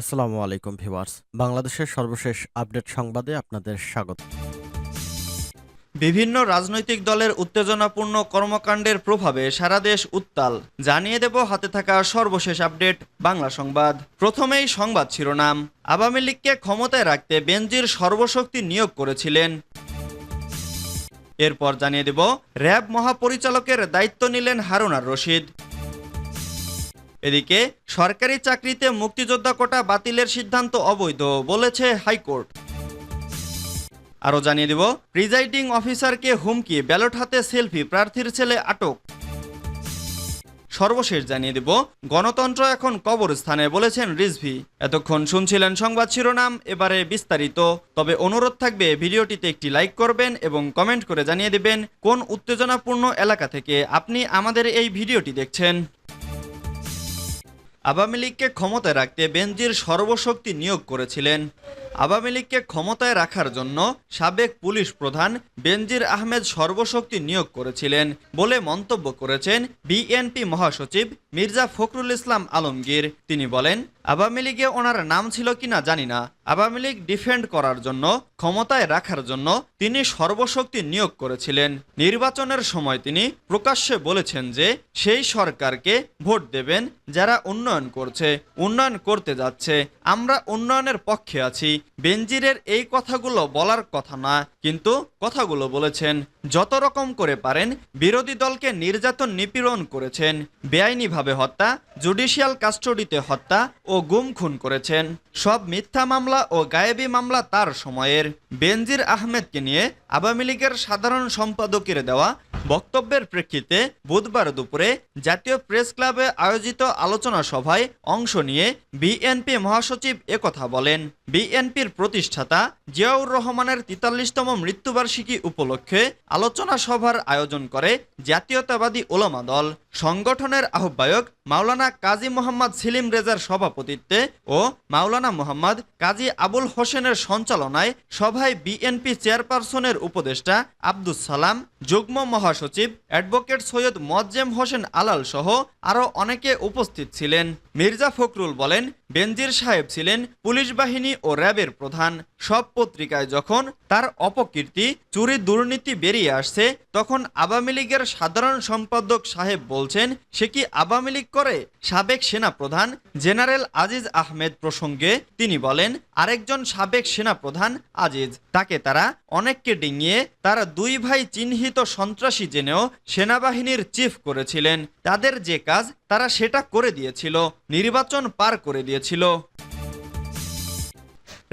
আসসালামু আলাইকুম ভিউয়ার্স। বাংলাদেশের সর্বশেষ আপডেট সংবাদে আপনাদের স্বাগত। বিভিন্ন রাজনৈতিক দলের উত্তেজনাপূর্ণ কর্মকাণ্ডের প্রভাবে সারা দেশ উত্তাল। জানিয়ে দেব হাতে থাকা সর্বশেষ আপডেট বাংলা সংবাদ। প্রথমেই সংবাদ শিরোনাম। আওয়ামী লীগকে ক্ষমতায় রাখতে বেনজির সর্বশক্তি নিয়োগ করেছিলেন। এরপর জানিয়ে দেব, র্যাব মহাপরিচালকের দায়িত্ব নিলেন হারুনার রশিদ। এদিকে, সরকারি চাকরিতে মুক্তিযোদ্ধা কোটা বাতিলের সিদ্ধান্ত অবৈধ, বলেছে হাইকোর্ট। আরও জানিয়ে দেব, প্রিজাইডিং অফিসারকে হুমকি, ব্যালট হাতে সেলফি, প্রার্থীর ছেলে আটক। সর্বশেষ জানিয়ে দেব, গণতন্ত্র এখন কবরস্থানে, বলেছেন রিজভি। এতক্ষণ শুনছিলেন সংবাদ শিরোনাম, এবারে বিস্তারিত। তবে অনুরোধ থাকবে, ভিডিওটিতে একটি লাইক করবেন এবং কমেন্ট করে জানিয়ে দেবেন কোন উত্তেজনাপূর্ণ এলাকা থেকে আপনি আমাদের এই ভিডিওটি দেখছেন। আওয়ামী লীগকে ক্ষমতায় রাখতে বেনজির সর্বশক্তি নিয়োগ করেছিলেন। আওয়ামী লীগকে ক্ষমতায় রাখার জন্য সাবেক পুলিশ প্রধান বেনজির আহমেদ সর্বশক্তি নিয়োগ করেছিলেন বলে মন্তব্য করেছেন বিএনপি মহাসচিব মির্জা ফখরুল ইসলাম আলমগীর। তিনি বলেন, আওয়ামী লীগে ওনার নাম ছিল কিনা জানি না। আওয়ামী লীগ ডিফেন্ড করার জন্য, ক্ষমতায় রাখার জন্য তিনি সর্বশক্তি নিয়োগ করেছিলেন। নির্বাচনের সময় তিনি প্রকাশ্যে বলেছেন যে, সেই সরকারকে ভোট দেবেন যারা উন্নয়ন করছে, উন্নয়ন করতে যাচ্ছে, আমরা উন্নয়নের পক্ষে আছি বেনজিরের এই কথাগুলো বলার কথা না, কিন্তু কথাগুলো বলেছেন। যত রকম করে পারেন, বিরোধী দলকে নির্যাতন নিপীড়ন করেছেন, বেআইনিভাবে হত্যা, জুডিশিয়াল কাস্টডিতে হত্যা ও গুম খুন করেছেন। সব মিথ্যা মামলা ও গায়েবী মামলা তার সময়ের। বেনজির আহমেদকে নিয়ে আওয়ামী লীগের সাধারণ সম্পাদকের দেওয়া বক্তব্যের প্রেক্ষিতে বুধবার দুপুরে জাতীয় প্রেস ক্লাবে আয়োজিত আলোচনা সভায় অংশ নিয়ে বিএনপি মহাসচিব একথা বলেন। বিএনপির প্রতিষ্ঠাতা জিয়াউর রহমানের তেতাল্লিশতম মৃত্যুবার্ষিকী উপলক্ষে আলোচনা সভার আয়োজন করে জাতীয়তাবাদী ওলামা দল, সংগঠনের আহ্বায়ক মাওলানা কাজী মোহাম্মদ সিলিম রেজার সভাপতিত্বে ও মাওলানা মোহাম্মদ কাজী আবুল হোসেনের সঞ্চালনায় সভায় বিএনপি চেয়ারপারসনের উপদেষ্টা আব্দুস সালাম, যুগ্ম মহাসচিব অ্যাডভোকেট সৈয়দ মজ্জেম হোসেন আলাল সহ আরও অনেকে উপস্থিত ছিলেন। মির্জা ফখরুল বলেন, বেনজির সাহেব ছিলেন পুলিশ বাহিনী ও র্যাবের প্রধান সব পত্রিকায় যখন তার অপকীর্তি, চুরি দুর্নীতি বেরিয়ে আসছে, তখন আওয়ামী লীগের সাধারণ সম্পাদক সাহেব বলছেন, সে কি আওয়ামী লীগ করে? সাবেক সেনা প্রধান জেনারেল আজিজ আহমেদ প্রসঙ্গে তিনি বলেন, আরেকজন সাবেক সেনা প্রধান আজিজ, তাকে তারা অনেককে ডিঙিয়ে তারা দুই ভাই চিহ্নিত সন্ত্রাসী জেনেও সেনাবাহিনীর চিফ করেছিলেন। তাদের যে কাজ, তারা সেটা করে দিয়েছিল, নির্বাচন পার করে দিয়েছিল।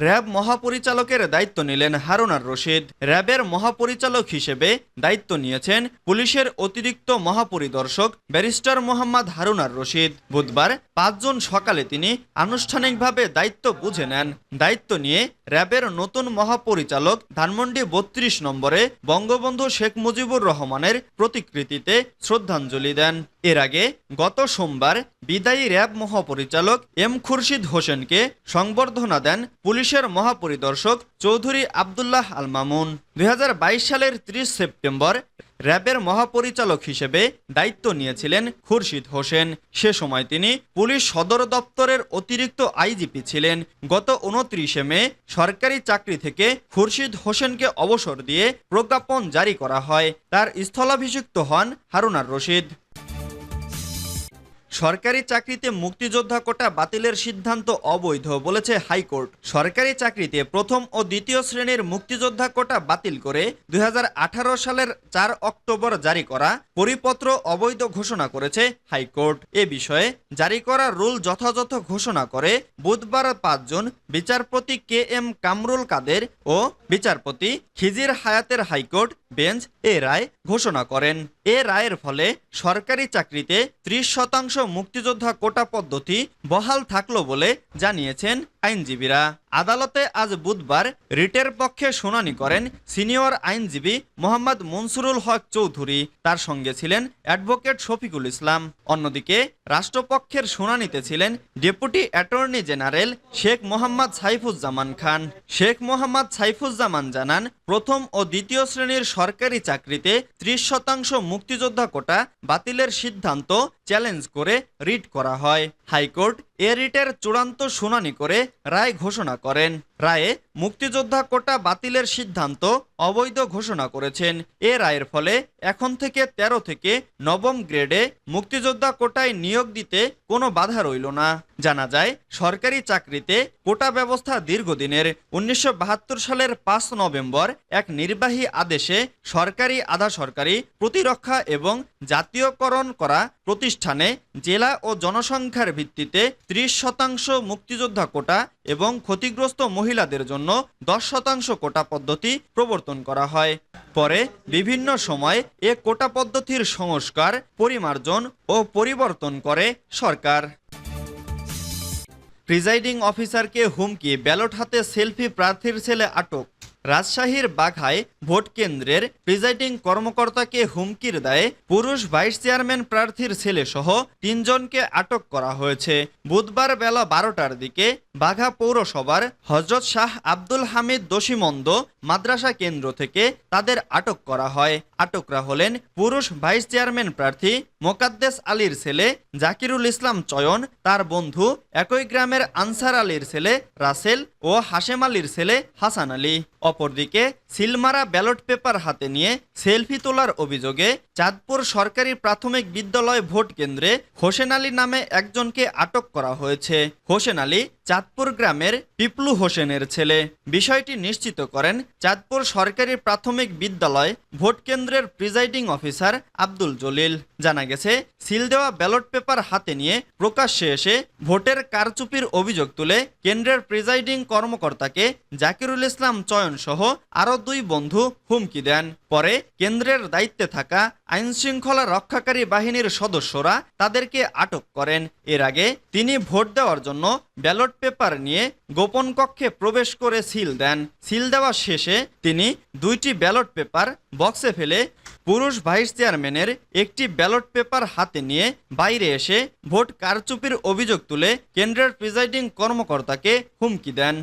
র্যাব মহাপরিচালকের দায়িত্ব নিলেন হারুনার রশিদ। র্যাবের মহাপরিচালক হিসেবে দায়িত্ব নিয়েছেন পুলিশের অতিরিক্ত মহাপরিদর্শক ব্যারিস্টার মোহাম্মদ হারুনার রশিদ। বুধবার পাঁচজন সকালে তিনি আনুষ্ঠানিকভাবে দায়িত্ব বুঝে নেন। দায়িত্ব নিয়ে র্যাবের নতুন মহাপরিচালক ধানমন্ডি বত্রিশ নম্বরে বঙ্গবন্ধু শেখ মুজিবুর রহমানের প্রতিকৃতিতে শ্রদ্ধাঞ্জলি দেন। এর আগে গত সোমবার বিদায়ী র্যাব মহাপরিচালক এম খুরশিদ হোসেনকে সংবর্ধনা দেন পুলিশের মহাপরিদর্শক চৌধুরী আবদুল্লাহ আল মামুন। দুই হাজার বাইশ সালের ৩০ সেপ্টেম্বর র্যাবের মহাপরিচালক হিসেবে দায়িত্ব নিয়েছিলেন খুরশিদ হোসেন। সে সময় তিনি পুলিশ সদর দপ্তরের অতিরিক্ত আইজিপি ছিলেন। গত উনত্রিশে মে সরকারি চাকরি থেকে খুরশিদ হোসেনকে অবসর দিয়ে প্রজ্ঞাপন জারি করা হয়। তার স্থলাভিষিক্ত হন হারুনার রশিদ। সরকারি চাকরিতে মুক্তিযোদ্ধা কোটা বাতিলের সিদ্ধান্ত অবৈধ, বলেছে হাইকোর্ট। সরকারি চাকরিতে প্রথম ও দ্বিতীয় শ্রেণির মুক্তিযোদ্ধা কোটা বাতিল করে দুই হাজার আঠারো সালের চার অক্টোবর জারি করা পরিপত্র অবৈধ ঘোষণা করেছে হাইকোর্ট। এ বিষয়ে জারি করা রুল যথাযথ ঘোষণা করে বুধবার পাঁচ জুন বিচারপতি কে এম কামরুল কাদের ও বিচারপতি খিজির হায়াতের হাইকোর্ট বেঞ্চ এ রায় ঘোষণা করেন। এ রায়ের ফলে সরকারি চাকরিতে ত্রিশ শতাংশ মুক্তিযোদ্ধা কোটা পদ্ধতি বহাল থাকল বলে জানিয়েছেন আইনজীবীরা। আদালতে আজ বুধবার রিটের পক্ষে শুনানি করেন সিনিয়র আইনজীবী মোহাম্মদ মনসুরুল হক চৌধুরী। তার সঙ্গে ছিলেন অ্যাডভোকেট শফিকুল ইসলাম। অন্যদিকে রাষ্ট্রপক্ষের শুনানিতে ছিলেন deputy attorney general Sheikh Mohammad Saifuzzaman Khan. Sheikh Mohammad Saifuzzaman জানান, প্রথম ও দ্বিতীয় শ্রেণির সরকারি চাকরিতে ত্রিশ শতাংশ মুক্তিযোদ্ধা কোটা বাতিলের সিদ্ধান্ত চ্যালেঞ্জ করে রিট করা হয়। হাইকোর্ট এ রিটের চূড়ান্ত শুনানি করে রায় ঘোষণা করেন। রায়ে মুক্তিযোদ্ধা কোটা বাতিলের সিদ্ধান্ত অবৈধ ঘোষণা করেছেন। এ রায়ের ফলে এখন থেকে ১৩ থেকে নবম গ্রেডে মুক্তিযোদ্ধা কোটায় নিয়োগ দিতে কোনো বাধা রইল না। জানা যায়, সরকারি চাকরিতে কোটা ব্যবস্থা দীর্ঘদিনের। উনিশশো বাহাত্তর সালের পাঁচ নভেম্বর এক নির্বাহী আদেশে সরকারি আধা সরকারি প্রতিরক্ষা এবং জাতীয়করণ করা প্রতিষ্ঠানে জেলা ও জনসংখ্যার ভিত্তিতে ত্রিশ শতাংশ মুক্তিযোদ্ধা কোটা এবং ক্ষতিগ্রস্ত মহিলাদের জন্য দশ শতাংশ কোটা পদ্ধতি প্রবর্তন করা হয়। পরে বিভিন্ন সময় এ কোটা পদ্ধতির সংস্কার, পরিমার্জন ও পরিবর্তন করে সরকার। প্রিজাইডিং অফিসারকে হুমকি, ব্যালট হাতে সেলফি প্রার্থীর ছেলে আটক। রাজশাহীর বাঘায় ভোট কেন্দ্রের প্রিজাইডিং কর্মকর্তাকে হুমকির দায়ে পুরুষ ভাইস চেয়ারম্যান প্রার্থীর ছেলে সহ তিনজনকে আটক করা হয়েছে। বুধবার বেলা বারোটার দিকে বাঘা পৌরসভার হজরত শাহ আব্দুল হামিদ দোষীমন্দ মাদ্রাসা কেন্দ্র থেকে তাদের আটক করা হয়। আটকরা হলেন পুরুষ ভাইস চেয়ারম্যান প্রার্থী মোকাদ্দেস আলীর ছেলে জাকিরুল ইসলাম চয়ন, তার বন্ধু একই গ্রামের আনসার আলীর ছেলে রাসেল ও হাশেম আলীর ছেলে হাসান আলী। অপরদিকে সিলমারা ব্যালট পেপার হাতে নিয়ে সেলফি তোলার অভিযোগে চাঁদপুর সরকারি প্রাথমিক বিদ্যালয় ভোট কেন্দ্রে হোসেন আলী নামে একজনকে আটক করা হয়েছে। হোসেন আলী চাঁদপুর গ্রামের পিপলু হোসেনের ছেলে। বিষয়টি নিশ্চিত করেন চাঁদপুর সরকারি প্রাথমিক বিদ্যালয় ভোট কেন্দ্রের প্রিজাইডিং অফিসার আব্দুল জলিল। জানা গেছে, সিল দেওয়া ব্যালট পেপার হাতে নিয়ে প্রকাশ্যে এসে ভোটের কারচুপির অভিযোগ তুলে কেন্দ্রের প্রিজাইডিং কর্মকর্তাকে জাকিরুল ইসলাম চয়ন সহ আরও দুই বন্ধু হুমকি দেন। পরে কেন্দ্রের দায়িত্বে থাকা আইন শৃঙ্খলা রক্ষাকারী বাহিনীর সদস্যরা তাদেরকে আটক করেন। এর আগে তিনি ভোট দেওয়ার জন্য ব্যালট পেপার নিয়ে গোপন কক্ষে প্রবেশ করে সিল দেন। সিল দেওয়া শেষে তিনি দুইটি ব্যালট পেপার বক্সে ফেলে পুরুষ ভাইস চেয়ারম্যানের একটি ব্যালট পেপার হাতে নিয়ে বাইরে এসে ভোট কারচুপির অভিযোগ তুলে কেন্দ্রের প্রিজাইডিং কর্মকর্তাকে হুমকি দেন।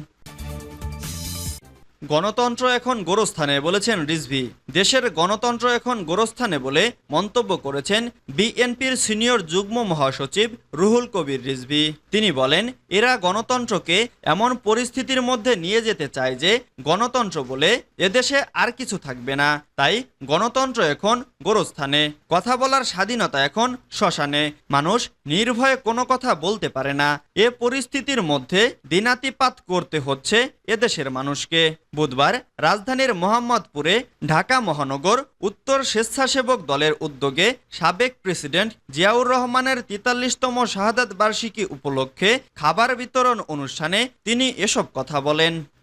গণতন্ত্র এখন গোরস্থানে বলেছেন রিজভি। দেশের গণতন্ত্র এখন গোরস্থানে বলে মন্তব্য করেছেন বিএনপির সিনিয়র যুগ্ম মহাসচিব রুহুল কবির রিজভি। তিনি বলেন, এরা গণতন্ত্রকে এমন পরিস্থিতির মধ্যে নিয়ে যেতে চায় যে গণতন্ত্র বলে এদেশে আর কিছু থাকবে না। তাই গণতন্ত্র এখন গোরস্থানে। কথা বলার স্বাধীনতা এখন শ্মশানে। মানুষ নির্ভয়ে কোনো কথা বলতে পারে না। এ পরিস্থিতির মধ্যে দিনাতিপাত করতে হচ্ছে এদেশের মানুষকে বুধবার রাজধানীর মোহাম্মদপুরে ঢাকা মহানগর উত্তর স্বেচ্ছাসেবক দলের উদ্যোগে সাবেক প্রেসিডেন্ট জিয়াউর রহমানের তেতাল্লিশতম শাহাদাত বার্ষিকী উপলক্ষে খাবার বিতরণ অনুষ্ঠানে তিনি এসব কথা বলেন।